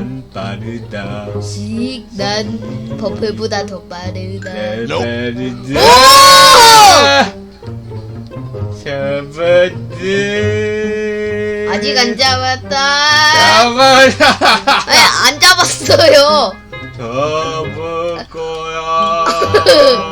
난 빠르다. 씩, 난 버플보다 더 빠르다. 빠르다. 잡았다. 아직 안 잡았다. 잡았다. 아니, 안 잡았어요. 잡을 거야.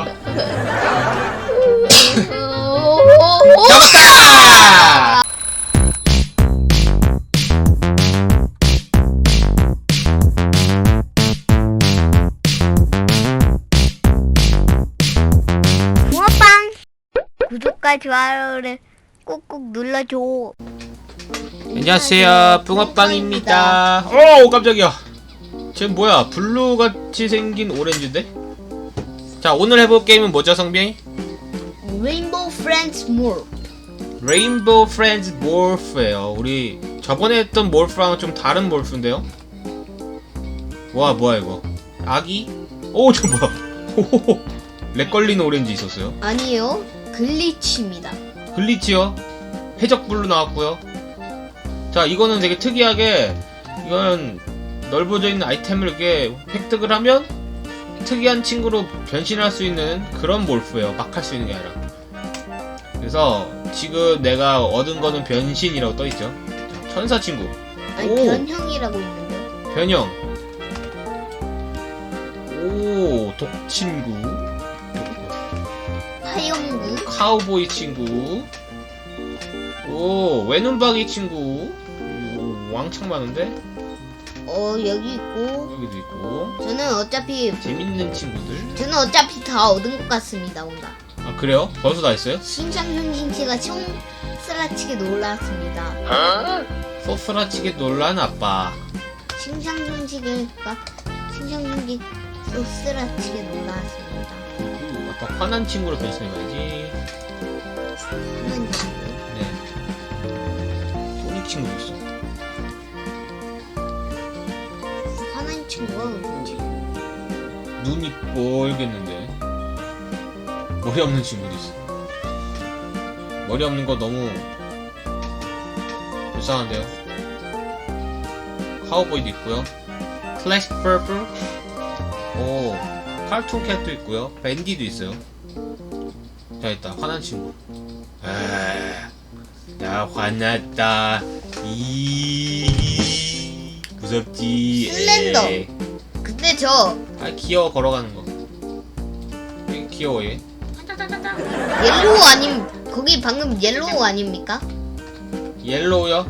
구독과 좋아요를 꾹꾹 눌러줘. 안녕하세요 붕어빵입니다 오 깜짝이야 쟤 뭐야 블루 같이 생긴 오렌지인데? 자 오늘 해볼 게임은 뭐죠 성빈이? 레인보우 프렌즈 몰. 레인보우 프렌즈 몰프예요 우리 저번에 했던 몰프랑은 좀 다른 몰프인데요? 와 뭐야 이거 아기? 오 저 뭐야 호호호 렉 걸리는 오렌지 있었어요 아니요, 글리치입니다. 글리치요? 해적 블루 나왔고요. 자 이거는 되게 특이하게 이건 넓어져 있는 아이템을 이렇게 획득을 하면 특이한 친구로 변신할 수 있는 그런 몰프예요. 막 할 수 있는 게 아니라. 그래서 지금 내가 얻은 거는 변신이라고 떠 있죠. 자, 천사 친구. 아니, 오. 변형이라고 있는데. 변형. 오 독 친구 화영구. 카우보이 친구 오 외눈박이 친구 오, 왕창 많은데 어, 여기 있고. 여기도 있고 저는 어차피, 재밌는 친구들 저는 어차피 다 얻은 것 같습니다, 뭔가. 아 그래요? 벌써 다 있어요? 신상현신씨가 총 쓰라치게 놀랐습니다. 소스라치게 놀란 아빠 신상현씨가 신상현씨 쓰라치게 놀랐습니다. 그 아빠 화난 친구로 변신해봐야지. 하는 친구. 네. 소닉 친구도 있어. 화난 친구가 뭐지? 눈이 뻘겠는데. 머리 없는 친구도 있어. 머리 없는 거 너무 불쌍한데요? 카우보이도 있고요. 클래식 퍼플 오 칼툰 캣도 있고요 밴디도 있어요 자 있다 화난 친구 아, 나 화났다 이 무섭지 슬렌더. 에이. 근데 저 아 귀여워 걸어가는 거. 귀여워 얘. 옐로우 아님 거기 방금 옐로우 아닙니까? 옐로우요?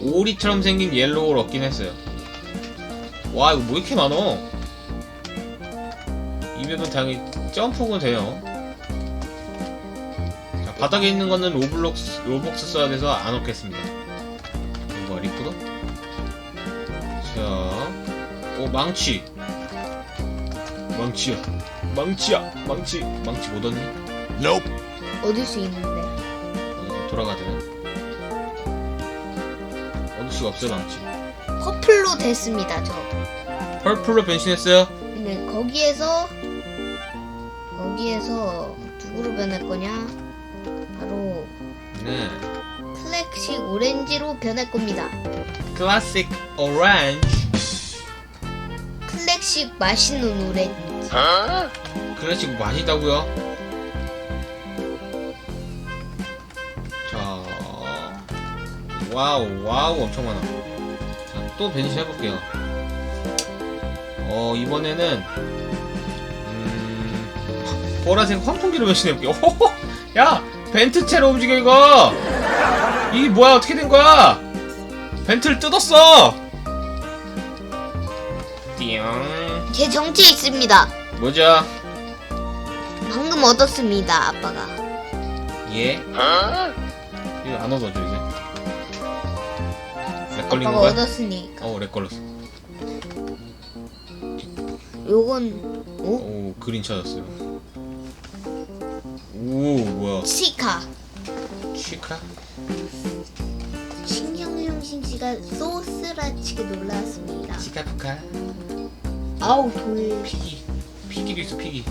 오리처럼 생긴 옐로우를 얻긴 했어요. 와 이거 뭐 이렇게 많어? 이 맵은 당연히 점프가 돼요. 자 바닥에 있는 거는 로블록스 로벅스 써야 돼서 안 얻겠습니다. 이거 리프도? 자, 오 망치. 망치야. 망치야. 망치. 망치 못 얻니? 얻을 수 있는데 어, 돌아가야 되나? 얻을 수가 없어요 망치 퍼플로 됐습니다 저. 펄플로 변신했어요 근데 거기에서 거기에서 누구로 변할 거냐? 바로 네 클래식 오렌지로 변할 겁니다. 클래식 오렌지 클래식 맛있는 오렌지. 클래식 맛있다고요 자 와우 와우 엄청 많아 자 또 변신 해볼게요 어 이번에는 음 보라색 황풍기로 변신해볼게요 호호! 야 벤트체로 움직여 이거 이게 뭐야 어떻게 된 거야 벤트를 뜯었어 띠용 제 정체 있습니다. 뭐죠 방금 얻었습니다, 아빠가. 예? 이거 안 얻어줘 이제 렉 걸린 아빠가 거야? 얻었으니까. 어, 렉 걸렸어. 요건 오 오, 그린 찾았어요. 오, 뭐야? 치카. 치카? 신경영신 씨가 소스라치게 놀랐습니다. 치카푸카? 아우 돌. 피기. 피기도 있어, 피기.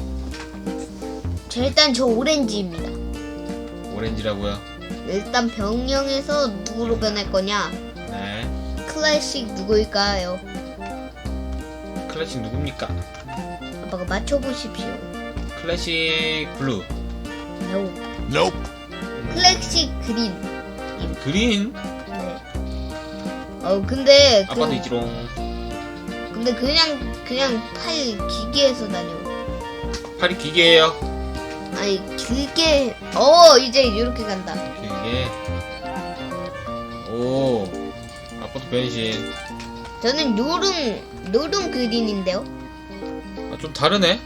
자 일단 저 오렌지입니다. 오렌지라고요? 일단 병영에서 누구로 변할 거냐? 네. 클래식 누구일까요? 클래식 누굽니까? 아빠가 맞춰보십시오. 클래식 블루. No. Nope. 클래식 그린. 그린? 네. 어 근데 그, 아빠도 있지롱. 근데 그냥 그냥 팔 기계에서 다녀. 팔이 기계예요. 아니 길게 어 이제 이렇게 간다. 길게. 오. 아빠도 변신. 저는 노름 노름 그린인데요. 아, 좀 다르네.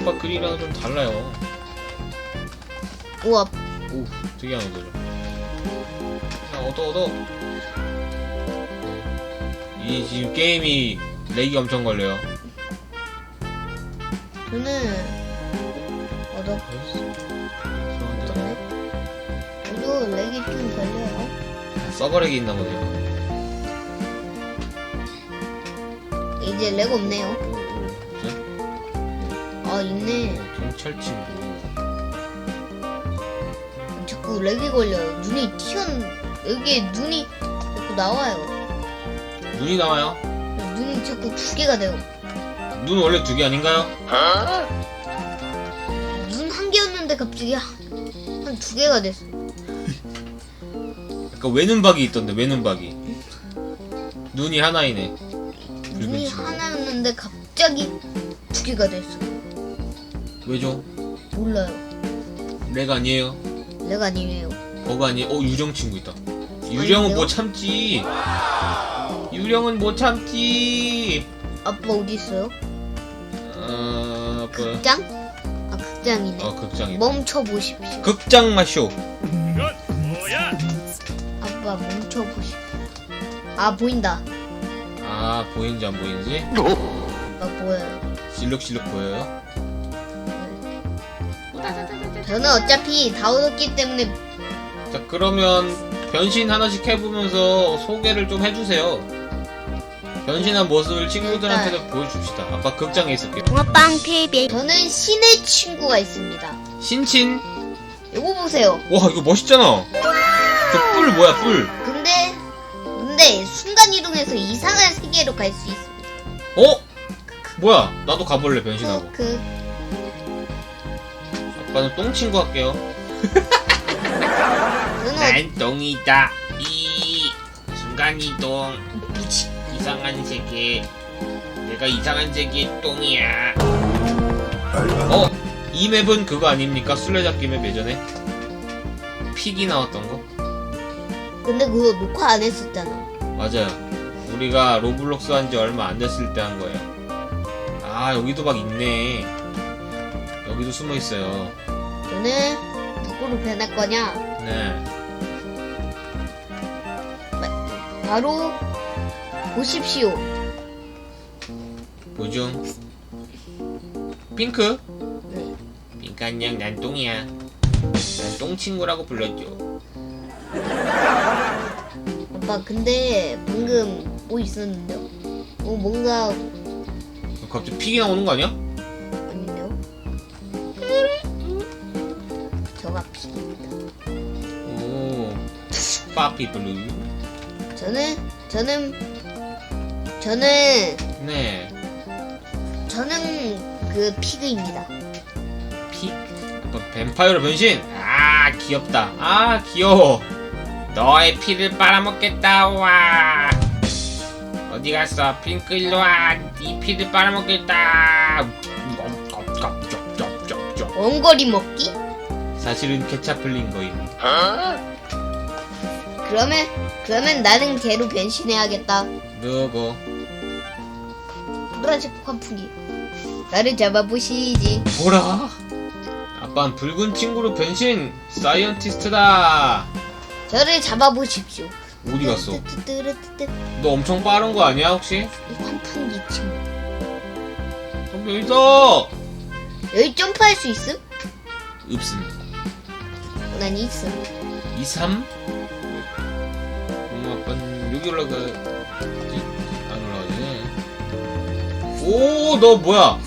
아빠 그린이랑 좀 달라요. 우와 오, 특이한 얻어죠. 자, 얻어, 얻어. 이 지금 게임이 렉이 엄청 걸려요. 저는 얻어 얻었네. 저도 렉이 좀 걸려요. 서버 렉이 있나 보네요. 이제 렉 없네요. 아 있네. 어, 경찰 친구. 자꾸 렉이 걸려요. 눈이 튀어 여기에 눈이 자꾸 나와요. 눈이 나와요. 눈이 자꾸 두 개가 돼요. 눈 원래 두 개 아닌가요? 눈 한 개였는데 갑자기 한 두 개가 됐어. 약간 외눈박이 있던데 외눈박이. 눈이 하나이네. 눈이 친구. 하나였는데 갑자기 두 개가 됐어. 왜죠? 몰라요. 렉 아니에요. 렉 아니에요. 버그 아니에요. 어 유령 친구 있다. 유령은 못 참지. 유령은 못 참지. 아빠 어디 있어요? 어. 극장? 아 극장이네. 어 극장이다. 멈춰 보십시오. 극장 마쇼. 아빠 멈춰 보십시오. 아 보인다. 아 보이는지 안 보이는지 아빠 보여요. 실룩실룩 보여요? 저는 어차피 다 얻었기 때문에 자 그러면 변신 하나씩 해보면서 소개를 좀 해주세요. 변신한 모습을 친구들한테도 보여줍시다. 아빠 극장에 있을게요. 붕어빵 PB 저는 신의 친구가 있습니다. 신친. 요거 보세요. 와 이거 멋있잖아. 저 뿔 뭐야 뿔? 근데 근데 순간 이동해서 이상한 세계로 갈 수 있습니다. 어? 뭐야? 나도 가볼래 변신하고. 그 아빠는 똥 친구 할게요. 난 똥이다. 이 순간이동. 이상한 세계. 내가 이상한 세계의 똥이야. 어? 이 맵은 그거 아닙니까? 술래잡기 맵 예전에? 픽이 나왔던 거? 근데 그거 녹화 안 했었잖아. 맞아요. 우리가 로블록스 한 지 얼마 안 됐을 때 한 거예요. 아, 여기도 막 있네. 여기도 숨어 있어요. 저는 누구로 변할 거냐? 네. 바로 보십시오. 보죠. 핑크? 네. 핑크 안녕, 난 똥이야. 난 똥친구라고 불러줘. 아빠 근데 방금 뭐 있었는데요? 어 뭔가 갑자기 픽이 나오는 거 아니야? 파피 블루. 저는 저는 저는 네. 저는 그 피그입니다. 픽. 아빠 뱀파이어로 변신. 아, 귀엽다. 아, 귀여워. 너의 피를 빨아먹겠다. 와. 어디 갔어? 핑크 일로 와. 네 피를 빨아먹겠다. 쩝쩝쩝쩝쩝. 원거리 먹기? 사실은 케찹플린 거임. 그러면 그러면 나는 개로 변신해야겠다. 누구? 노란색 환풍기. 나를 잡아보시지. 보라. 아빠는 붉은 친구로 변신. 사이언티스트다. 저를 잡아보십시오. 어디 갔어? 뜨뜨뜨뜨뜨. 너 엄청 빠른 거 아니야 혹시? 이 환풍기 친구. 여기 있어. 여기 점프할 수 있음? 없음. 난 있음. 2, 3? 여기 올라가. 안 올라가지. 오, 너 뭐야?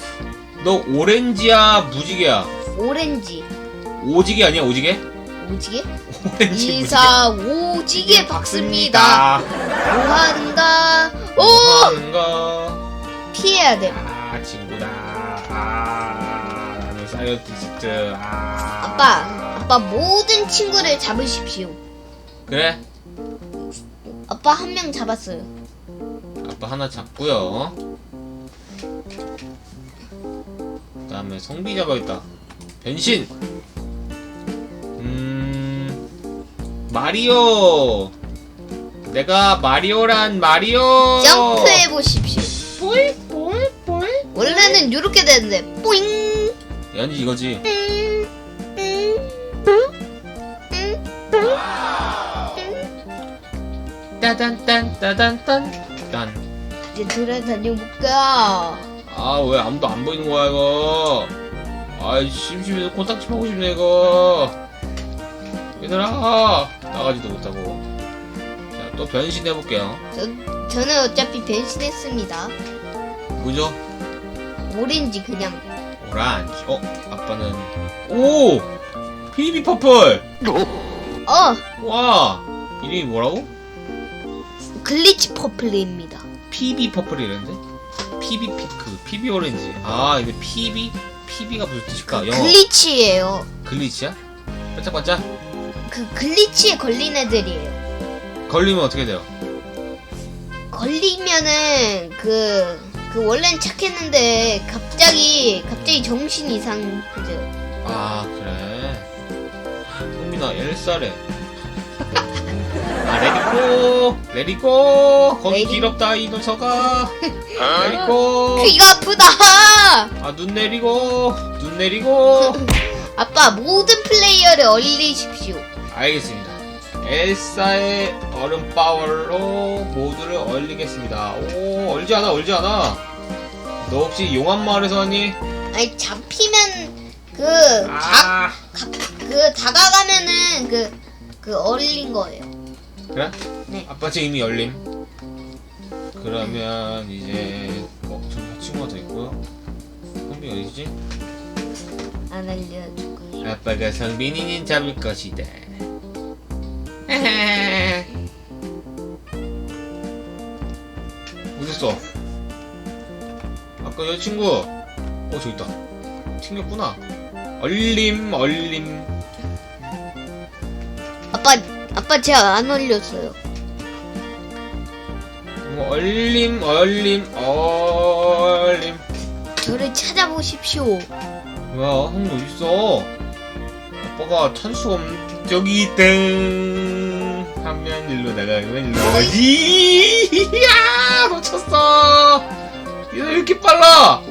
너 오렌지야, 무지개야? 오렌지. 오지개 아니야, 오지개? 오지게? 오렌지 이사 오지게 박습니다. 뭐하는가? 오! 뭐하는가? 피해야 돼. 아 친구다. 아 나는 사이언티스트. 아 아빠, 아빠 모든 친구를 잡으십시오. 그래? 아빠 한 명 잡았어요. 아빠 하나 잡고요. 그다음에 성비 잡아야겠다. 변신. 음 마리오. 내가 마리오란 마리오. 점프해 보십시오. 보이 보이 보이. 원래는 이렇게 되는데 뿌잉. 연지 이거지. 음, 따단딴 따단딴 딴. 이제 돌아다녀볼까? 아 왜 아무도 안 보이는 거야 이거 아이 심심해서 코딱지 파고 싶네 이거 얘들아 나가지도 못하고 자 또 변신해 볼게요 저, 저는 어차피 변신했습니다. 그죠? 오렌지 그냥. 오란지 어? 아빠는 오! 피비 퍼플 어, 와 이름이 뭐라고? 글리치 퍼플입니다. 피비 퍼플이랬는데? 피비 피크 피비 오렌지 아 이게 피비? 피비가 무슨 뜻일까? 영어 글리치예요. 글리치야? 반짝반짝 그 글리치에 걸린 애들이에요. 걸리면 어떻게 돼요? 걸리면은 그, 그 원래는 착했는데 갑자기 갑자기 정신 이상해져요. 아 그래 성민아 엘사래 아 레디고 레디고 거기 레디- 길었다 이 녀석아. 레디고 귀가 아프다. 아 눈 내리고 눈 내리고. 아빠 모든 플레이어를 얼리십시오. 알겠습니다. 엘사의 얼음 파워로 모두를 얼리겠습니다. 오 얼지 않아 얼지 않아. 너 혹시 용암 마을에서 왔니? 아니 잡히면 그, 다, 아 가, 그 다가가면은 그, 그 얼린 거예요. 그래? 네. 아빠 지금 이미 열림. 그러면 이제 어 저기 친구가 더 있고요. 성빈 어디지? 안 알려줄 거예요. 아빠가 성빈이는 잡을 것이다. 어딨어? 아까 여자친구. 어 저기 있다. 튕겼구나. 얼림 얼림. 아빠, 아빠 제가 안 얼렸어요. 뭐 얼림 얼림 얼림. 저를 찾아보십시오. 뭐야, 형님 어딨어? 아빠가 수가 없는 저기 땡 하면 일로 나가면 일로 가지 야 놓쳤어 얘왜 이렇게 빨라.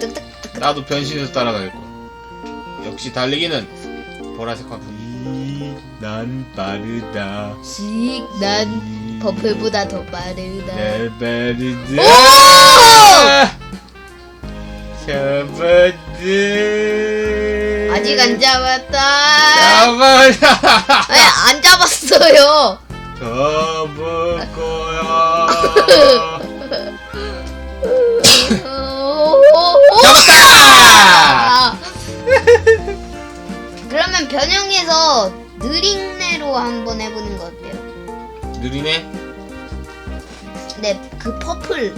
나도 변신해서 따라가겠고 역시 달리기는 보라색 화분 난 빠르다 씩, 난 버플보다 더 빠르다. 날 빠르다 오! 잡았다 아직 안 잡았다. 잡았다 아니, 안 잡았어요. 잡을 거야. 느린내로 한번 해보는 거 어때요? 느리네. 네, 그 퍼플,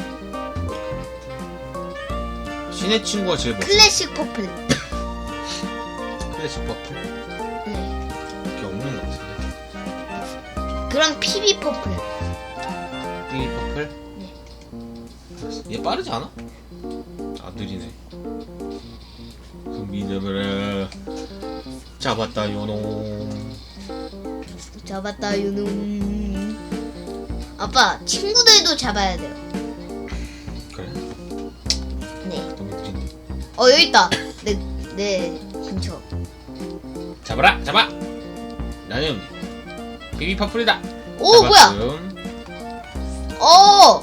신의 친구가 제일 멋. 클래식 퍼플. 클래식 퍼플. 네. 이게 없는 것 같은데. 그럼 PB 퍼플. 이 퍼플. 네. 얘 빠르지 않아? 아 느리네. 믿어버려. 잡았다 요놈. 잡았다, 유놈. 아빠, 친구들도 잡아야 돼요. 그래. 네. 너무 느린데. 어, 여기 있다. 네, 네, 근처. 잡아라 잡아. 나는 비비 퍼플이다. 오, 뭐야? 어!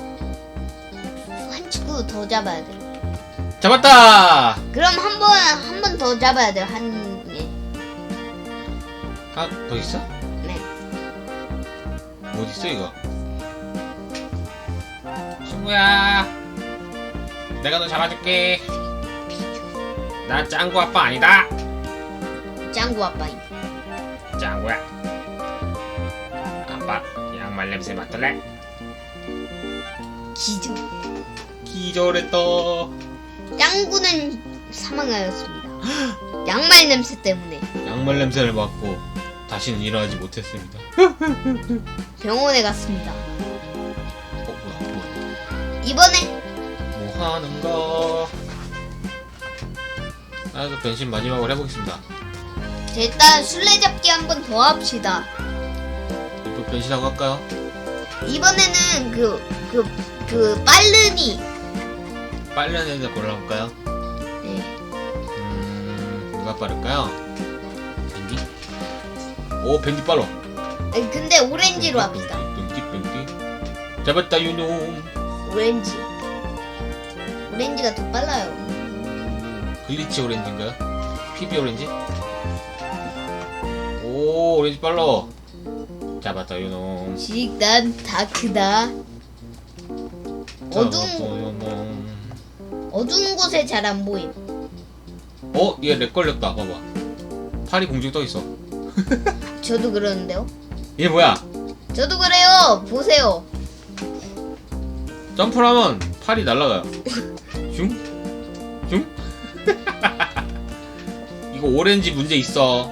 한 친구 더 잡아야 돼. 잡았다. 그럼 한 번, 한 번 더 잡아야 돼요, 한, 예. 아 더 있어? 네. 어디 있어 이거? 친구야, 내가 너 잡아줄게. 나 짱구 아빠 아니다. 짱구 아빠이. 짱구야. 양말 냄새 맡을래? 기준. 기절했다. 짱구는 사망하였습니다. 양말 냄새 때문에 양말 냄새를 맡고 다시는 일어나지 못했습니다. 병원에 갔습니다. 어, 뭐야, 뭐야. 이번에 뭐 하는가? 나도 변신 마지막으로 해보겠습니다. 자, 일단 술래잡기 한 번 더 합시다. 이거 변신하고 할까요? 이번에는 그, 그, 그, 빠르니. 애들 골라볼까요? 네. 음, 누가 빠를까요? 밴디? 오, 밴디 빨라. 아니, 근데 오렌지로 합시다. 밴디, 밴디. 잡았다, 유놈. 오렌지. 오렌지가 더 빨라요. 글리치 오렌지인가요? 피비 오렌지? 오, 오렌지 빨라. 잡았다, 유놈. 식단 다크다. 어두운. 어두운 곳에 잘 안 보임. 어, 얘 렉 걸렸다. 봐봐. 팔이 공중에 떠 있어. 저도 그러는데요. 얘 뭐야? 저도 그래요. 보세요. 점프를 하면 팔이 날아가요. 슝? 슝? 이거 오렌지 문제 있어.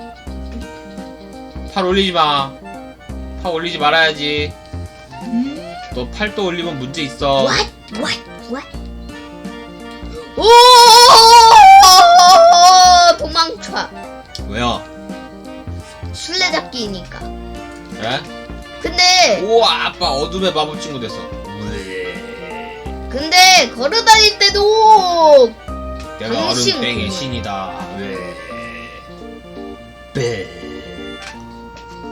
팔 올리지 마. 팔 올리지 말아야지. 너 팔도 올리면 문제 있어. What? What? 오! 도망쳐. 왜요? 술래잡기니까. 그래? 근데 우와, 아빠 어둠의 마법 친구 됐어. 근데 걸어 다닐 때도 내가 당신 얼음 땡의 그거. 신이다. 왜? 배.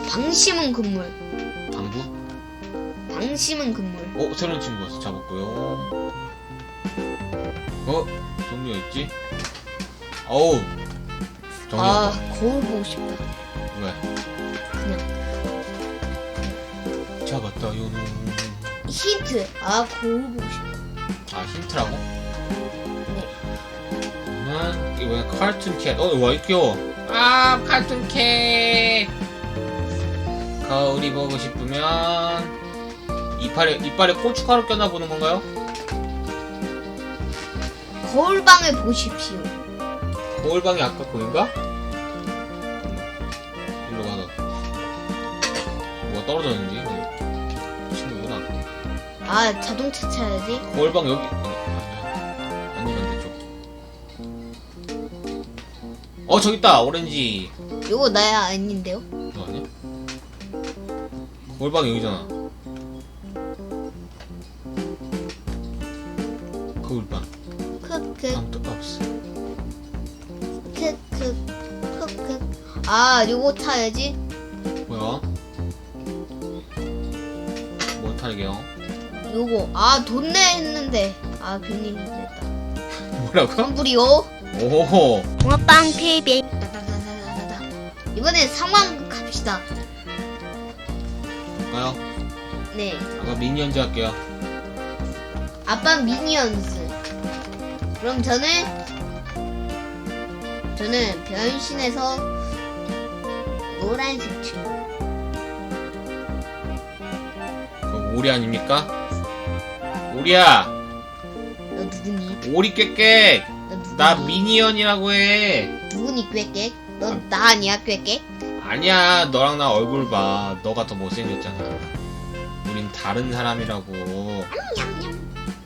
방심은 금물. 방구? 방심은 금물. 어, 새로운 친구 와서 잡았고요. 어, 종료 있지? 어우, 정리 아 아. 거울 보고 싶다. 왜? 그냥 잡았다, 요놈. 힌트. 아 거울 보고 싶다. 아, 힌트라고? 네. 음, 이거 왜 카툰 캣? 어, 와, 귀여워. 아, 카툰 캣! 거울이 보고 싶으면, 이빨에, 이빨에 고춧가루 껴나 보는 건가요? 거울방을 보십시오. 거울방이 아까 거긴가? 일로 가서 뭐가 떨어졌는지 친구구나 아 자동차 차야지. 거울방 여기 아니, 어 저기 있다 오렌지 요거 나야 아닌데요? 너 아니야? 거울방 여기잖아 거울방 크크 아무것도 없어 크크 크크. 아 요거 타야지. 뭐야? 뭐 타게요? 요거 아 돈내 했는데 아 괜히 냈다. 뭐라고? 환불이요. 오호 붕어빵. 다다다다다다. 이번엔 상황극 합시다. 볼까요? 네. 아까 미니언즈 할게요 아빠 미니언스. 그럼 저는 저는 변신해서 노란색 친구. 그 오리 아닙니까? 오리야 너 누구니? 오리 꾀꾀 너 누구니? 나 미니언이라고 해 누구니 꾀깨? 너나 아니야 꾀깨? 아니야 너랑 나 얼굴 봐 너가 더 못생겼잖아 우린 다른 사람이라고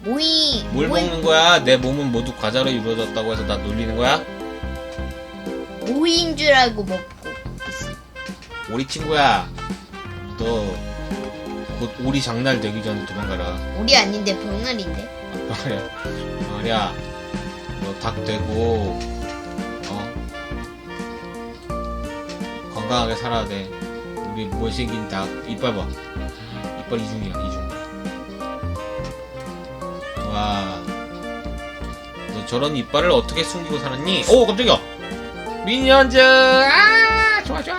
모이 뭘 모이, 먹는 거야? 내 몸은 모두 과자로 이루어졌다고 해서 나 놀리는 거야? 모이인 줄 알고 먹고. 있어. 오리 친구야. 너 곧 오리 장날 되기 전에 도망가라. 우리 아닌데 병아리인데. 말이야. 말이야 너 닭 되고 어? 건강하게 살아야 돼. 우리 못생긴 닭. 이빨 봐. 이빨 이중이야 이중 와 너 저런 이빨을 어떻게 숨기고 살았니? 오 깜짝이야 미니언즈 아 좋아 좋아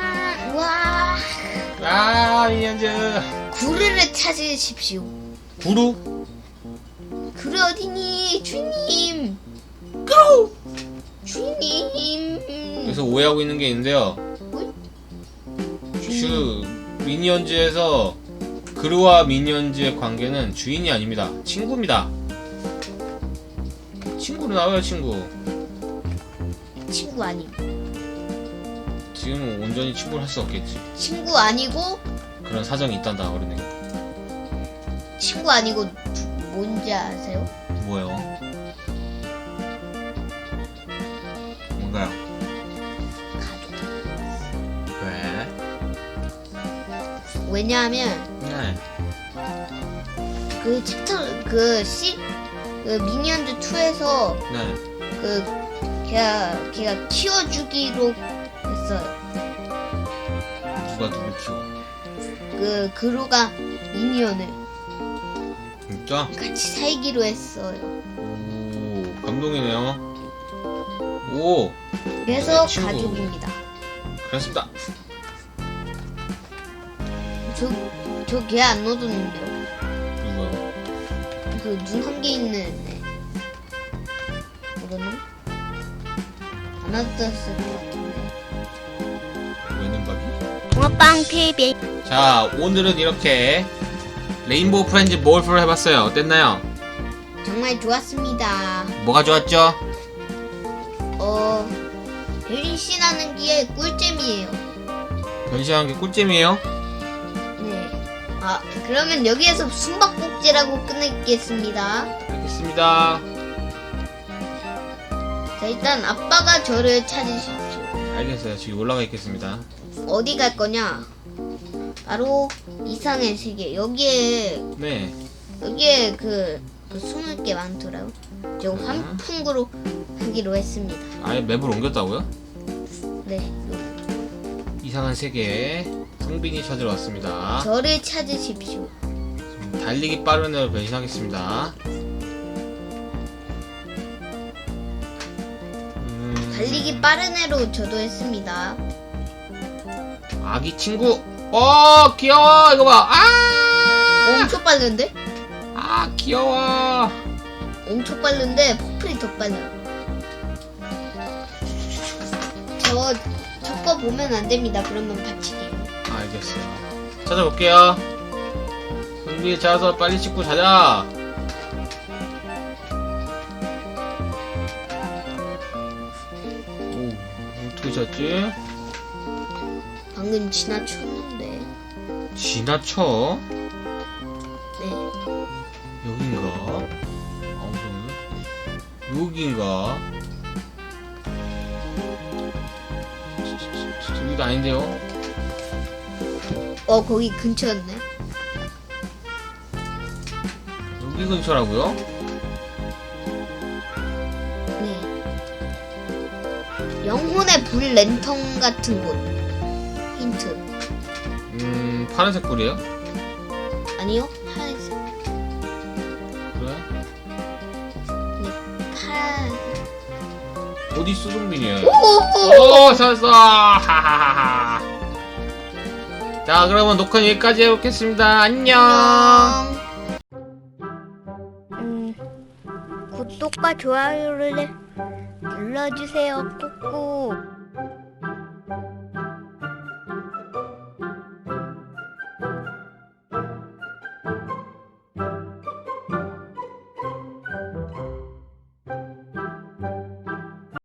우와. 아 미니언즈 구르를 찾으십시오. 구루 구르 어디니 주인님? 구루 주인님. 그래서 오해하고 있는 게 있는데요 주인님. 슈 미니언즈에서 그루와 미니언즈의 관계는 주인이 아닙니다. 친구입니다. 친구로 나와요, 친구. 친구 아니고 지금은 온전히 친구를 할 수 없겠지. 친구 아니고 그런 사정이 있단다, 어린애가. 친구 아니고 두- 뭔지 아세요? 뭐요? 뭔가요? 가족. 왜? 왜냐하면 네. 그 챕터 그 시, 그 미니언즈 2에서 네. 그 걔가 걔가 키워주기로 했어요. 누가 누굴 키워? 그 그루가 미니언을 진짜? 같이 살기로 했어요. 오, 감동이네요. 오, 그래서 친구. 가족입니다. 그렇습니다. 저 저 걔 안 넣어뒀는데요. 그 눈 한 개 있는 애. 모르나? 안 넣어뒀을 것 같은데. 왼눈박이? 붕어빵 TV. 자, 오늘은 이렇게 레인보우 프렌즈 몰프를 해봤어요. 어땠나요? 정말 좋았습니다. 뭐가 좋았죠? 어 변신하는 게 꿀잼이에요. 변신하는 게 꿀잼이에요? 네. 아 그러면 여기에서 숨바꼭질 하고 끝내겠습니다. 알겠습니다. 자 일단 아빠가 저를 찾으십시오. 알겠어요. 지금 올라가 있겠습니다. 어디 갈 거냐? 바로 이상의 세계. 여기에 네. 여기에 그, 그 숨을 게 많더라고. 저 환풍구로 하기로 했습니다. 아예 맵을 옮겼다고요? 네. 요- 이상한 세계에 성빈이 찾으러 왔습니다. 저를 찾으십시오. 달리기 빠른 애로 변신하겠습니다. 음, 달리기 빠른 애로 저도 했습니다. 아기 친구. 어 귀여워 이거 봐. 아, 엄청 빠른데? 아 귀여워. 엄청 빠른데 퍼플이 더 빨라. 저 저거 보면 안 됩니다. 그러면 다치게요. 알겠어요. 찾아볼게요. 성빈이 찾아서 빨리 씻고 자자. 오 어떻게 찾지? 방금 지나쳤는데. 지나쳐? 네. 여긴가? 아무튼 여긴가? 여기도 아닌데요? 어 거기 근처였네. 여기 근처라고요? 네. 영혼의 불 랜턴 같은 곳. 힌트. 음 파란색 불이에요? 아니요. 파란색. 그래? 파란색. 어디 있어 성빈이? 오! 오 찾았어! 하하하하 자 그러면 녹화 여기까지 해보겠습니다 안녕 안녕. 좋아요를 눌러주세요. 꾹꾹.